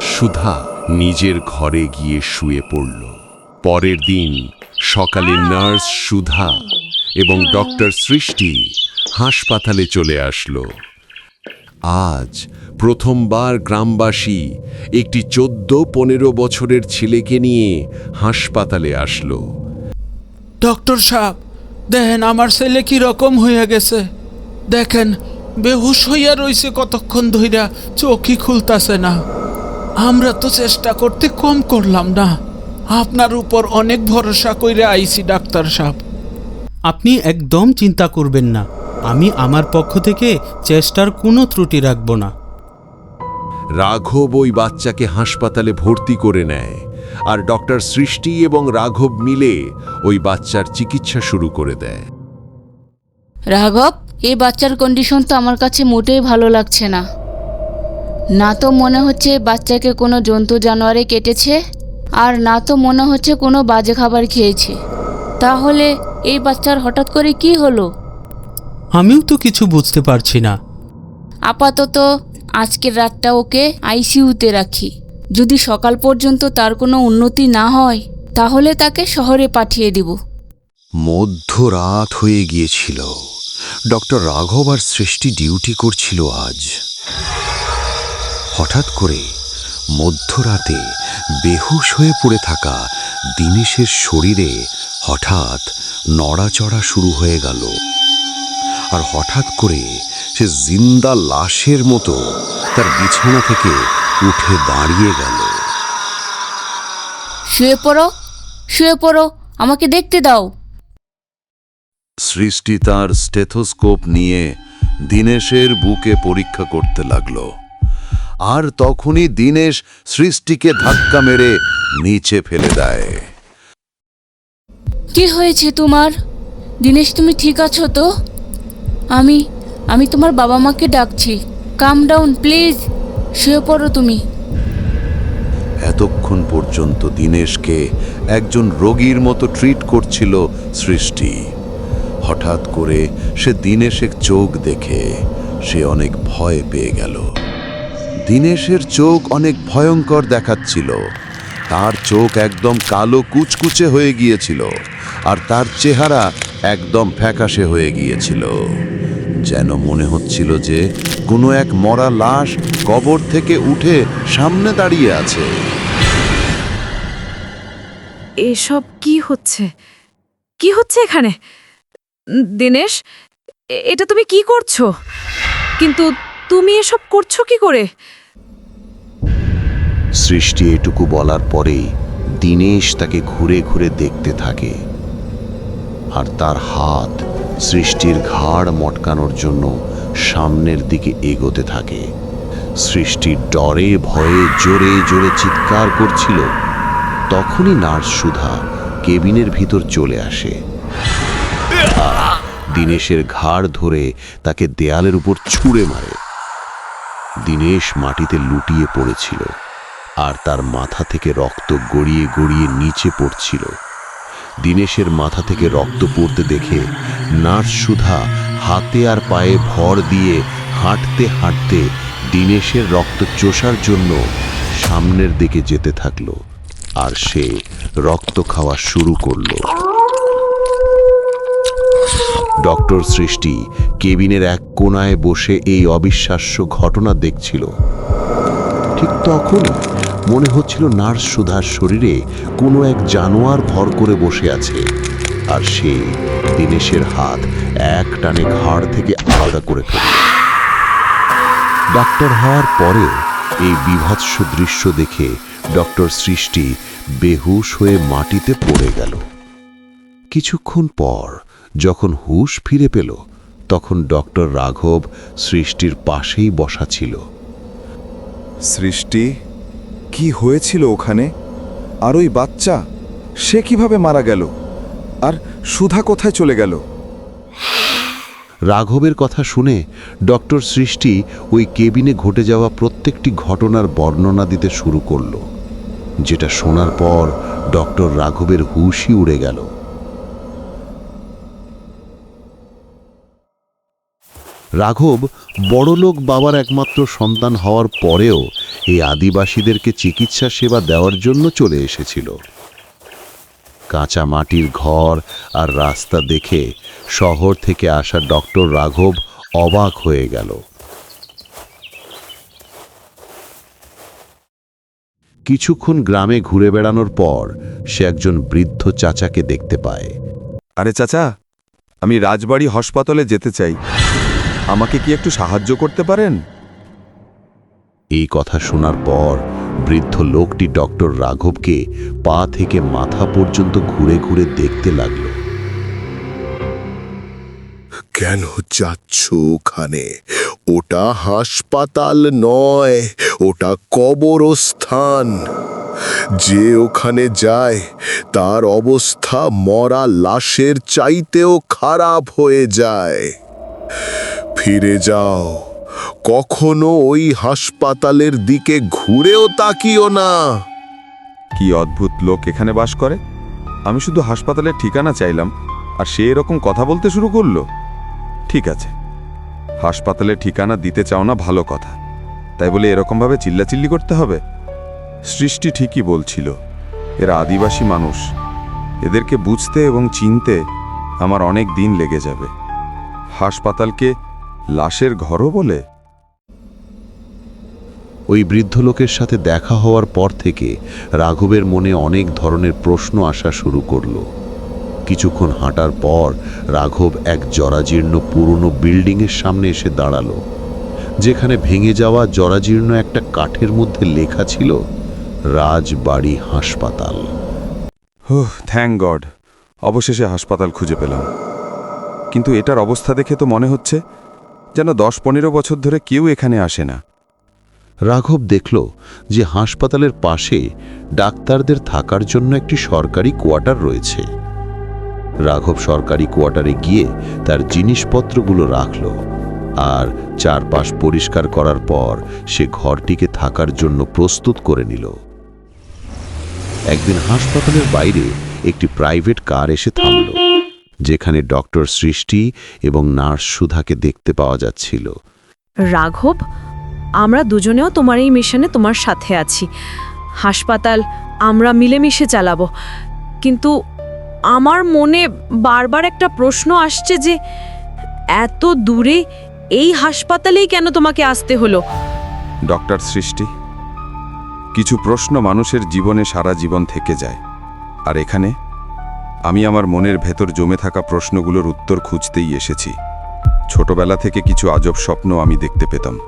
সুধা নিজের ঘরে গিয়ে শুয়ে পড়ল। পরের দিন সকালে নার্স সুধা এবং ডক্টর সৃষ্টি হাসপাতালে চলে আসলো। আজ প্রথমবার গ্রামবাসী একটি চোদ্দ পনেরো বছরের ছেলেকে নিয়ে হাসপাতালে আসলো। ডক্টর সাহেব, দেখেন আমার ছেলে কি রকম হইয়া গেছে। দেখেন বেহুশ হইয়া রইছে কতক্ষণ ধইরা চোখই খুলতাছে না। আমরা তো চেষ্টা করতে কম করলাম না। আপনার উপর অনেক ভরসা কইরা আইছি ডাক্তার সাহেব। আপনি একদম চিন্তা করবেন না। আমি আমার পক্ষ থেকে চেষ্টার কোনো ত্রুটি রাখব না। রাঘব ওই বাচ্চাকে হাসপাতালে ভর্তি করে নেয় আর ডক্টর সৃষ্টি এবং রাঘব মিলে ওই বাচ্চার চিকিৎসা শুরু করে দেয়। রাঘব এই বাচ্চার কন্ডিশন তো আমার কাছে মোটেই ভালো লাগছে না। না তো মনে হচ্ছে বাচ্চাকে কোনো জন্তু জানোয়ারে কেটেছে আর না তো মনে হচ্ছে কোনো বাজে খাবার খেয়েছে। তাহলে এই বাচ্চার হঠাৎ করে কি হলো? আমিও তো কিছু বুঝতে পারছি না। আপাতত আজকের রাতটা ওকে আইসিইউতে রাখি। যদি সকাল পর্যন্ত তার কোনো উন্নতি না হয় তাহলে তাকে শহরে পাঠিয়ে দিব। মধ্যরাত হয়ে গিয়েছিল। ডক্টর রাঘব আর সৃষ্টি ডিউটি করছিল আজ। হঠাৎ করে মধ্যরাতে বেহুশ হয়ে পড়ে থাকা দিনেশের শরীরে হঠাৎ নড়াচড়া শুরু হয়ে গেল। আর হঠাৎ করে সে জিন্দা লাশের মতো তার বিছানা থেকে উঠে দাঁড়িয়ে গেল। শুয়ে পড়ো শুয়ে পড়ো, আমাকে দেখতে দাও। সৃষ্টি তার স্টেথোস্কোপ নিয়ে দীনেশের বুকে পরীক্ষা করতে লাগল। আর তখনই দীনেশ সৃষ্টিকে ধাক্কা মেরে নিচে ফেলে দেয়। কি হয়েছে তোমার? দীনেশ তুমি ঠিক আছো তো? আমি আমি তোমার বাবা মাকে ডাকছি। কাম ডাউন প্লিজ শুয়ে পড়ো তুমি। এতক্ষণ পর্যন্ত দীনেশকে একজন রোগীর মতো ট্রিট করছিল সৃষ্টি। হঠাৎ করে সে দীনেশের চোখ দেখে, সে অনেক ভয় পেয়ে গেল। দীনেশের চোখ অনেক ভয়ঙ্কর দেখাচ্ছিল। তার চোখ একদম কালো কুচকুচে হয়ে গিয়েছিল আর তার চেহারা একদম ফ্যাকাশে হয়ে গিয়েছিল। যেন মনে হচ্ছিল যে কোনো এক মরা লাশ কবর থেকে উঠে সামনে দাঁড়িয়ে আছে। এসব কি হচ্ছে? কি হচ্ছে এখানে? দিনেশ এটা তুমি কি করছ? কিন্তু তুমি এসব করছ কি করে? সৃষ্টি এটুকু বলার পরেই দিনেশ তাকে ঘুরে ঘুরে দেখতে থাকে। আর তার হাত সৃষ্টির ঘাড় মটকানোর জন্য সামনের দিকে এগোতে থাকে। সৃষ্টির ডরে, ভয়ে, জোরে জোরে চিৎকার করছিল। তখনই নার্স সুধা কেবিনের ভিতর চলে আসে। দিনেশের ঘাড় ধরে তাকে দেয়ালের উপর ছুঁড়ে মারে। দিনেশ মাটিতে লুটিয়ে পড়েছিল আর তার মাথা থেকে রক্ত গড়িয়ে গড়িয়ে নিচে পড়ছিল। দিনেশের মাথা থেকে রক্ত পড়তে দেখে নার্স সুধা হাতে আর পায়ে ভর দিয়ে হাঁটতে হাঁটতে দিনেশের রক্ত চোষার জন্য সামনের দিকে যেতে থাকল আর সে রক্ত খাওয়া শুরু করল। ডক্টর সৃষ্টি কেবিনের এক কোনায় বসে এই অবিশ্বাস্য ঘটনা দেখছিল। ঠিক তখন মনে হচ্ছিল নার্স সুধার শরীরে কোনো এক জানোয়ার ভর করে বসে আছে, আর সে দিনেশের হাত এক টানে ঘাড় থেকে আলাদা করে ফেলে। ডাক্তার হওয়ার পরেও এই বিভৎস দৃশ্য দেখে ডক্টর সৃষ্টি বেহুশ হয়ে মাটিতে পড়ে গেল। কিছুক্ষণ পর যখন হুঁশ ফিরে পেল তখন ডক্টর রাঘব সৃষ্টির পাশেই বসা ছিল। সৃষ্টি কি হয়েছিল ওখানে? আর ওই বাচ্চা সে কীভাবে মারা গেল? আর সুধা কোথায় চলে গেল? রাঘবের কথা শুনে ডক্টর সৃষ্টি ওই কেবিনে ঘটে যাওয়া প্রত্যেকটি ঘটনার বর্ণনা দিতে শুরু করল যেটা শোনার পর ডক্টর রাঘবের হুশই উড়ে গেল। রাঘব বড়লোক বাবার একমাত্র সন্তান হওয়ার পরেও এই আদিবাসীদেরকে চিকিৎসা সেবা দেওয়ার জন্য চলে এসেছিল। কাঁচা মাটির ঘর আর রাস্তা দেখে শহর থেকে আসা ডক্টর রাঘব অবাক হয়ে গেল। কিছুক্ষণ গ্রামে ঘুরে বেড়ানোর পর সে একজন বৃদ্ধ চাচাকে দেখতে পায়। আরে চাচা, আমি রাজবাড়ি হাসপাতালে যেতে চাই। আমাকে কি একটু সাহায্য করতে পারেন? এই কথা শোনার পর বৃদ্ধ লোকটি ডক্টর রাঘবকে পা থেকে মাথা পর্যন্ত ঘুরে ঘুরে দেখতে লাগল। কেন যাচ্ছ ওখানে? ওটা হাসপাতাল নয় ওটা কবরস্থান। যে ওখানে যায় তার অবস্থা মরা লাশের চাইতেও খারাপ হয়ে যায়। ফিরে যাও। কখনো ওই হাসপাতালের দিকে ঘুরেও তাকিও না। কি অদ্ভুত লোক এখানে বাস করে। আমি শুধু হাসপাতালের ঠিকানা চাইলাম, আর সে এরকম কথা বলতে শুরু করল। ঠিক আছে, হাসপাতালের ঠিকানা দিতে চাও না ভালো কথা। তাই বলে এরকমভাবে চিল্লাচিল্লি করতে হবে? সৃষ্টি ঠিকই বলছিল, এরা আদিবাসী মানুষ। এদেরকে বুঝতে এবং চিনতে আমার অনেক দিন লেগে যাবে। হাসপাতালকে লাশের ঘরও বলে। ওই বৃদ্ধ লোকের সাথে দেখা হওয়ার পর থেকে রাঘবের মনে অনেক ধরনের প্রশ্ন আসা শুরু করল। কিছুক্ষণ হাঁটার পর রাঘব এক জরাজীর্ণ পুরনো বিল্ডিংয়ের সামনে এসে দাঁড়াল। যেখানে ভেঙে যাওয়া জরাজীর্ণ একটা কাঠের মধ্যে লেখা ছিল, রাজবাড়ি হাসপাতাল। Thank God. অবশেষে হাসপাতাল খুঁজে পেলাম। কিন্তু এটার অবস্থা দেখে তো মনে হচ্ছে যেন দশ পনেরো বছর ধরে কেউ এখানে আসে না। রাঘব দেখল যে হাসপাতালের পাশে ডাক্তারদের থাকার জন্য একটি সরকারি কোয়ার্টার রয়েছে। রাঘব সরকারি কোয়ার্টারে গিয়ে তার জিনিসপত্রগুলো রাখল আর চারপাশ পরিষ্কার করার পর সে ঘরটিকে থাকার জন্য প্রস্তুত করে নিল। একদিন হাসপাতালের বাইরে একটি প্রাইভেট কার এসে থামল। যেখানে ডক্টর সৃষ্টি এবং নার্স সুধাকে দেখতে পাওয়া যাচ্ছিল। রাঘব আমরা দুজনেও তোমার এই মিশনে তোমার সাথে আছি। হাসপাতাল আমরা মিলেমিশে চালাবো। কিন্তু আমার মনে বারবার একটা প্রশ্ন আসছে যে এত দূরে এই হাসপাতালেই কেন তোমাকে আসতে হলো? ডক্টর সৃষ্টি কিছু প্রশ্ন মানুষের জীবনে সারা জীবন থেকে যায়। আর এখানে আমি আমার মনের ভেতর জমে থাকা প্রশ্নগুলোর উত্তর খুঁজতেই এসেছি। ছোটবেলা থেকে কিছু আজব স্বপ্ন আমি দেখতে পেতাম।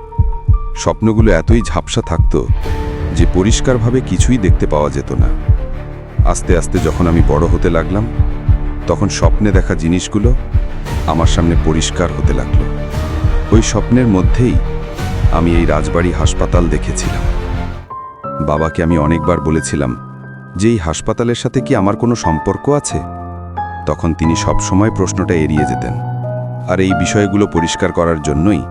স্বপ্নগুলো এতই ঝাপসা থাকতো যে পরিষ্কারভাবে কিছুই দেখতে পাওয়া যেত না। আস্তে আস্তে যখন আমি বড় হতে লাগলাম, তখন স্বপ্নে দেখা জিনিসগুলো আমার সামনে পরিষ্কার হতে লাগল। ওই স্বপ্নের মধ্যেই আমি এই রাজবাড়ি হাসপাতাল দেখেছিলাম। বাবাকে আমি অনেকবার বলেছিলাম যে এই হাসপাতালের সাথে কি আমার কোনো সম্পর্ক আছে? তখন তিনি সব সময় প্রশ্নটা এড়িয়ে যেতেন। আর এই বিষয়গুলো পরিষ্কার করার জন্যই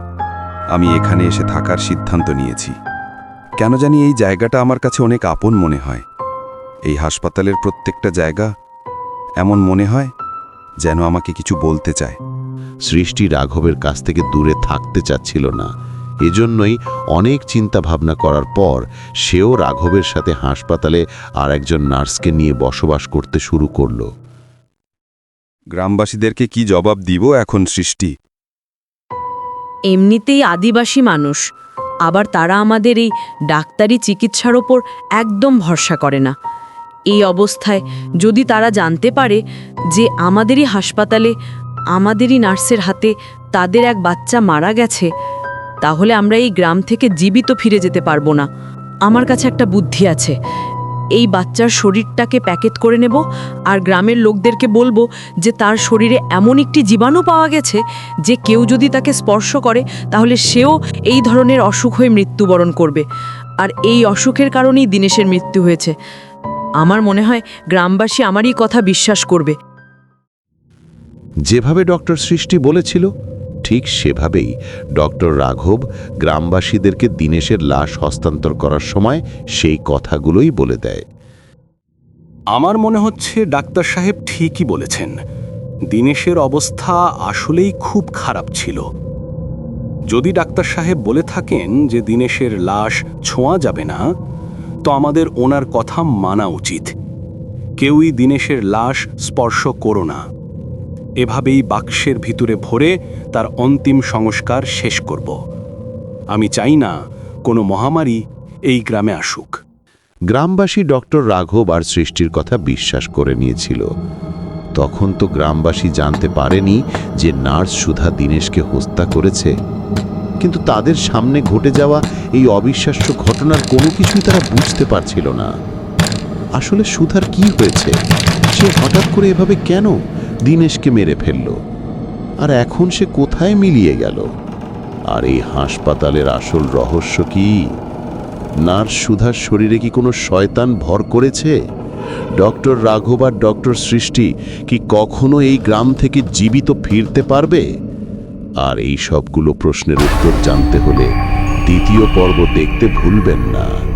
আমি এখানে এসে থাকার সিদ্ধান্ত নিয়েছি। কেন জানি এই জায়গাটা আমার কাছে অনেক আপন মনে হয়। এই হাসপাতালের প্রত্যেকটা জায়গা এমন মনে হয় যেন আমাকে কিছু বলতে চায়। সৃষ্টি রাঘবের কাছ থেকে দূরে থাকতে চাচ্ছিল না। এজন্যই অনেক চিন্তা ভাবনা করার পর সেও রাঘবের সাথে হাসপাতালে আর একজন নার্সকে নিয়ে বসবাস করতে শুরু করল। গ্রামবাসীদেরকে কি জবাব দিব এখন সৃষ্টি? এমনিতেই আদিবাসী মানুষ আবার তারা আমাদের এই ডাক্তারি চিকিৎসার ওপর একদম ভরসা করে না। এই অবস্থায় যদি তারা জানতে পারে যে আমাদেরই হাসপাতালে আমাদেরই নার্সের হাতে তাদের এক বাচ্চা মারা গেছে তাহলে আমরা এই গ্রাম থেকে জীবিত ফিরে যেতে পারব না। আমার কাছে একটা বুদ্ধি আছে। এই বাচ্চার শরীরটাকে প্যাকেট করে নেব আর গ্রামের লোকদেরকে বলব যে তার শরীরে এমন একটি জীবাণু পাওয়া গেছে যে কেউ যদি তাকে স্পর্শ করে, তাহলে সেও এই ধরনের অসুখ হয়ে মৃত্যুবরণ করবে। আর এই অসুখের কারণেই দিনেশের মৃত্যু হয়েছে। আমার মনে হয় গ্রামবাসী আমারই কথা বিশ্বাস করবে। যেভাবে ডক্টর সৃষ্টি বলেছিল ঠিক সেভাবেই ডক্টর রাঘব গ্রামবাসীদেরকে দিনেশের লাশ হস্তান্তর করার সময় সেই কথাগুলোই বলে দেয়। আমার মনে হচ্ছে ডাক্তার সাহেব ঠিকই বলেছেন। দিনেশের অবস্থা আসলেই খুব খারাপ ছিল। যদি ডাক্তার সাহেব বলে থাকেন যে দিনেশের লাশ ছোঁয়া যাবে না, তো আমাদের ওনার কথা মানা উচিত। কেউই দিনেশের লাশ স্পর্শ করো না। এভাবেই বাক্সের ভিতরে ভরে তার অন্তিম সংস্কার শেষ করব। আমি চাই না কোনো মহামারী এই গ্রামে আসুক। গ্রামবাসী ডক্টর রাঘব আর সৃষ্টির কথা বিশ্বাস করে নিয়েছিল। তখন তো গ্রামবাসী জানতে পারেনি যে নার্স সুধা দীনেশকে হত্যা করেছে। কিন্তু তাদের সামনে ঘটে যাওয়া এই অবিশ্বাস্য ঘটনার কোনো কিছুই তারা বুঝতে পারছিল না। আসলে সুধার কি হয়েছে? সে হঠাৎ করে এভাবে কেন? দিনেশকে মেরে ফেলল। আর এখন সে কোথায় মিলিয়ে গেল? আর এই হাসপাতালের আসল রহস্য কি? নার্স সুধার শরীরে কি কোনো শয়তান ভর করেছে? ডক্টর রাঘব আর ডক্টর সৃষ্টি কি কখনো এই গ্রাম থেকে জীবিত ফিরতে পারবে? আর এই সবগুলো প্রশ্নের উত্তর জানতে হলে দ্বিতীয় পর্ব দেখতে ভুলবেন না।